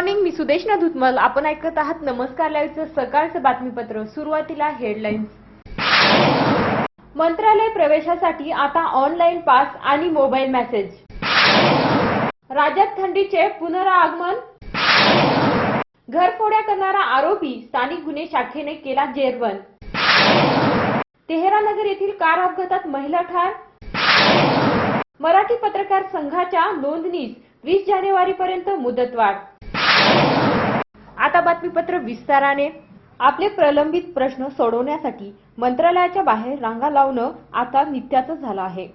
Morning मी सुदेशना धुतमल. आपण ऐकत आहात नमस्कार लाईव्हचं सकाळचं बातमीपत्र. सुरुवातीला हेडलाईन्स. मंत्रालय प्रवेशासाठी आता ऑनलाईन पास आणि मोबाईल मेसेज. राज्यात थंडीचे पुनरागमन. घरफोड्या करणारा आरोपी स्थानिक गुन्हे शाखेने केला जेरबंद. तेहरानगर येथील कार अपघातात महिला ठार. मराठी पत्रकार संघाच्या नोंदणीस वीस जानेवारीपर्यंत मुदतवाढ. आता बातमीपत्र विस्ताराने. आपले प्रलंबित प्रश्न सोडवण्यासाठी मंत्रालयाच्या बाहेर रांगा लावणं आता नित्याचं झालं आहे.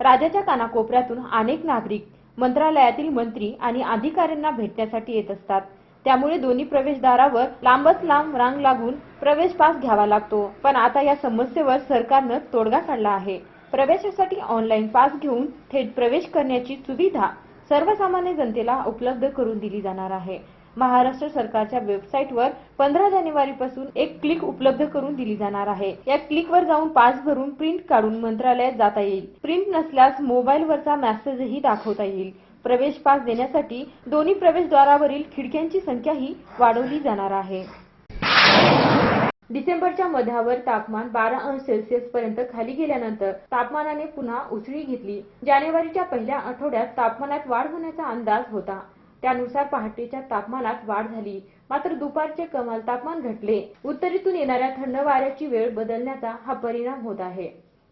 राज्याच्या कानाकोपऱ्यातून अनेक नागरिक मंत्रालयातील मंत्री आणि अधिकाऱ्यांना भेटण्यासाठी येत असतात. त्यामुळे दोन्ही प्रवेशद्वारावर लांबच लांब रांग लागून प्रवेश पास घ्यावा लागतो. पण आता या समस्येवर सरकारनं तोडगा काढला आहे. प्रवेशासाठी ऑनलाईन पास घेऊन थेट प्रवेश करण्याची सुविधा सर्वसामान्य जनतेला उपलब्ध करून दिली जाणार आहे. महाराष्ट्र सरकारच्या वेबसाईटवर पंधरा जानेवारीपासून एक क्लिक उपलब्ध करून दिली जाणार आहे. या क्लिकवर जाऊन पास भरून प्रिंट काढून मंत्रालयात जाता येईल. प्रिंट नसल्यास मोबाईलवरचा मेसेजही दाखवता येईल. प्रवेश पास देण्यासाठी दोन्ही प्रवेशद्वारावरील खिडक्यांची संख्याही वाढवली जाणार आहे. डिसेंबरच्या मध्यावर तापमान बारा अंश सेल्सिअस पर्यंत खाली गेल्यानंतर तापमानाने पुन्हा उसळी घेतली. जानेवारीच्या पहिल्या आठवड्यात तापमानात वाढ होण्याचा अंदाज होता. त्यानुसार पहाटेच्या तापमानात वाढ झाली. मात्र दुपारचे कमाल तापमान घटले. उत्तरेतून येणाऱ्या थंड वाऱ्याची वेळ बदलण्याचा हा परिणाम होत आहे.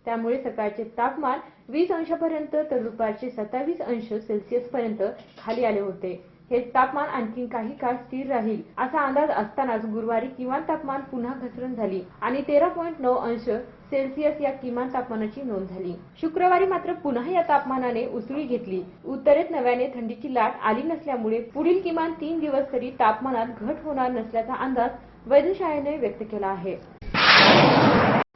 त्यामुळे सकाळचे तापमान वीस अंशापर्यंत तर दुपारचे सत्तावीस अंश सेल्सिअस पर्यंत खाली आले होते. हे तापमान आणखी काही काळ स्थिर राहील असा अंदाज असतानाच गुरुवारी किमान तापमान पुन्हा घसरण झाली आणि तेरा पॉईंट नऊ अंश सेल्सिअस या किमान तापमानाची नोंद झाली. शुक्रवारी मात्र पुन्हा या तापमानाने उसळी घेतली. उत्तरेत नव्याने थंडीची लाट आली नसल्यामुळे पुढील किमान तीन दिवस तरी तापमानात घट होणार नसल्याचा अंदाज वैधशाळेने व्यक्त केला आहे.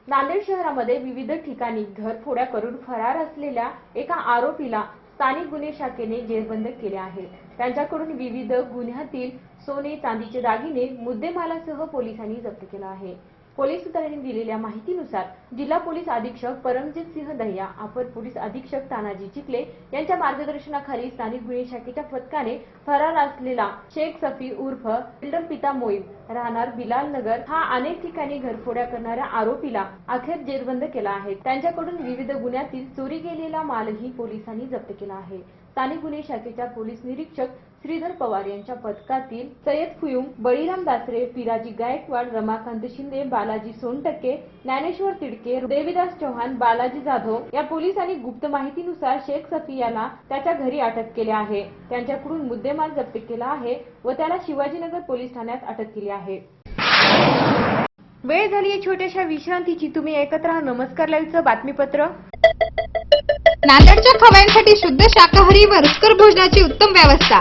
नांदेड शहरामध्ये विविध ठिकाणी घरफोड्या करून फरार असलेल्या एका आरोपीला स्थानिक गुन्हे शाखेने जेरबंद केले आहे त्यांच्याकडून विविध गुन्ह्यातील सोने चांदीचे दागिने मुद्देमालासह पोलिसांनी जप्त केला आहे. पोलीस सूत्रांनी दिलेल्या माहितीनुसार जिल्हा पोलीस अधीक्षक परमजित सिंह दहिया अपर पोलीस अधीक्षक तानाजी चिखले यांच्या मार्गदर्शनाखाली स्थानिक गुन्हे शाखेच्या पथकाने फरार असलेला शेख सफी उर्फ बिल्डर पिता मोईम राहणार बिलाल नगर हा अनेक ठिकाणी घरफोड्या करणाऱ्या आरोपीला अखेर जेरबंद केला आहे. त्यांच्याकडून विविध गुन्ह्यातील चोरी गेलेला मालही पोलिसांनी जप्त केला आहे. स्थानिक गुन्हे शाखेच्या पोलीस निरीक्षक श्रीधर पवार यांच्या पथकातील सय्यद फुयुम बळीराम दासरे पिराजी गायकवाड रमाकांत शिंदे बालाजी सोनटक्के ज्ञानेश्वर तिडके देवीदास चव्हाण बालाजी जाधव या पोलिसांनी गुप्त माहितीनुसार शेख सफी याला त्याच्या घरी अटक केले आहे. त्यांच्याकडून मुद्देमाल जप्त केला आहे व त्याला शिवाजीनगर पोलीस ठाण्यात अटक केली आहे. वेळ झाली आहे छोट्याशा विश्रांतीची. तुम्ही एकत्र राहा नमस्कार लाईव्हचं बातमीपत्र. नांदेडच्या खवयांसाठी शुद्ध शाकाहारी व रुचकर भोजनाची उत्तम व्यवस्था.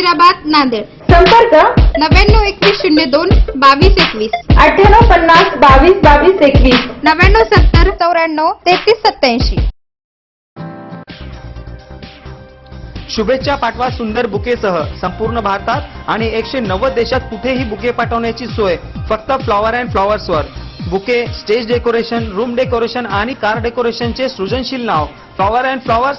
वजिराबाद नांदेड. संपर्क नव्याण्णव एकवीस शून्य दोन बावीस एकवीस. अठ्ठ्याण्णव पन्नास बावीस बावीस एकवीस. नव्याण्णव सत्तर चौऱ्याण्णव तेहतीस सत्याऐंशी शुभेच्छा पाठवा सुंदर बुकेसह संपूर्ण भारतात आणि एकशे नव्वद देशात कुठेही बुके पाठवण्याची सोय फक्त flower and फ्लॉवर्सवर. Bouquet stage decoration room decoration आणि कार डेकोरेशनचे सृजनशील नाव flower and flowers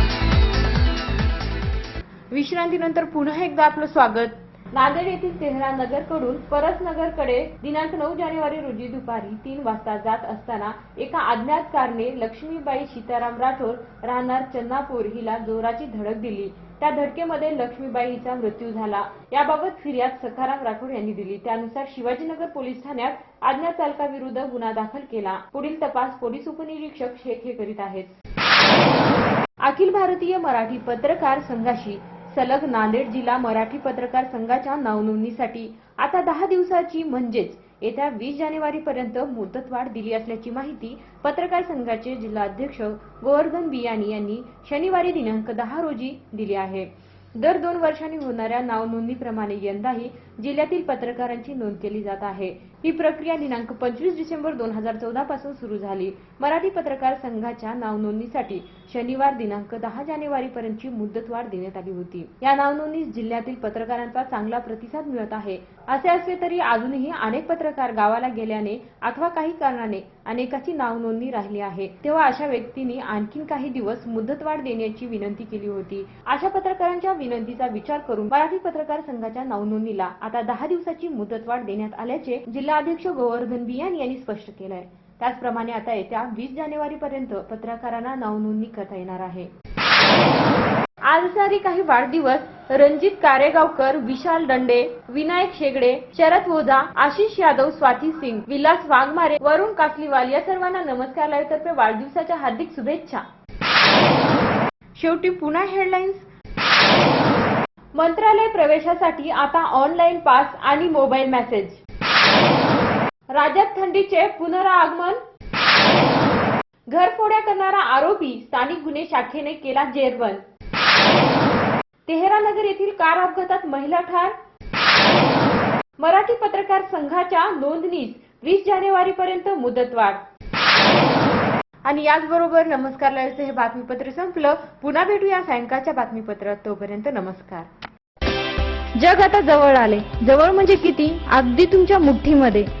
विश्रांतीनंतर पुन्हा एकदा आपलं स्वागत. नांदेड येथील तेहरा नगरकडून परस नगरकडे दिनांक नऊ जानेवारी रोजी दुपारी तीन वाजता जात असताना एका अज्ञात कारने लक्ष्मीबाई सीताराम राठोड राहणार चन्नापूर हिला जोराची धडक दिली. त्या धडकेमध्ये लक्ष्मीबाई हिचा मृत्यू झाला. याबाबत फिर्याद सखाराम राठोड यांनी दिली. त्यानुसार शिवाजीनगर पोलीस ठाण्यात अज्ञात चालकाविरुद्ध गुन्हा दाखल केला. पुढील तपास पोलीस उपनिरीक्षक शेख हे करीत आहेत. अखिल भारतीय मराठी पत्रकार संघाशी सलग नांदेड जिल्हा मराठी पत्रकार संघाच्या नावनोंदणीसाठी. आता दहा दिवसाची म्हणजेच येत्या वीस जानेवारी पर्यंत मुदतवाढ दिली असल्याची माहिती पत्रकार संघाचे जिल्हाध्यक्ष गोवर्धन बियानी यांनी शनिवारी दिनांक दहा रोजी दिली आहे. दर दोन वर्षांनी होणाऱ्या नावनोंदणीप्रमाणे यंदाही जिल्ह्यातील पत्रकारांची नोंद केली जात आहे. ही प्रक्रिया दिनांक पंचवीस डिसेंबर दोन हजार चौदा पासून सुरू झाली. मराठी पत्रकार संघाच्या नावनोंदणीसाठी शनिवार दिनांक दहा जानेवारी पर्यंतची मुदतवाढ देण्यात आली होती. या नावनोंदणीस जिल्ह्यातील पत्रकारांचा चांगला प्रतिसाद मिळत आहे. असे असले तरी अजूनही अनेक पत्रकार गावाला गेल्याने अथवा काही कारणाने अनेकाची नावनोंदणी राहिली आहे. तेव्हा अशा व्यक्तींनी आणखीन काही दिवस मुदतवाढ देण्याची विनंती केली होती. अशा पत्रकारांच्या विनंतीचा विचार करून मराठी पत्रकार संघाच्या नावनोंदणीला आता दहा दिवसाची मुदतवाढ देण्यात आल्याचे जिल्हा जिल्हाध्यक्ष गोवर्धन बियान यांनी स्पष्ट केलं आहे त्याचप्रमाणे आता येत्या वीस जानेवारी पर्यंत पत्रकारांना नावनोंदणी करता येणार आहे. आजचारी काही वाढदिवस रणजित कारेगावकर विशाल दंडे विनायक शेगडे शरद ओझा आशिष यादव स्वाती सिंग विलास वाघमारे वरुण कासलीवाल या सर्वांना नमस्कार लाईव्ह वाढदिवसाच्या हार्दिक शुभेच्छा. शेवटी पुन्हा हेडलाईन्स. मंत्रालय प्रवेशासाठी आता ऑनलाईन पास आणि मोबाईल मेसेज. राज्यात थंडीचे पुनरागमन? घरफोड्या करणारा आरोपी स्थानिक गुन्हे शाखेने केला जेरबंद. तेहरा नगर येथील कार अपघातात महिला ठार. मराठी पत्रकार संघाच्या नोंदणीस वीस जानेवारी पर्यंत मुदतवाढ. आणि याचबरोबर नमस्कार लाईव्हचं हे बातमीपत्र संपलं. पुन्हा भेटूया सायंकाळच्या बातमीपत्रात. तोपर्यंत नमस्कार. जग आता जवळ आले. जवळ म्हणजे किती? अगदी तुमच्या मुठ्ठीमध्ये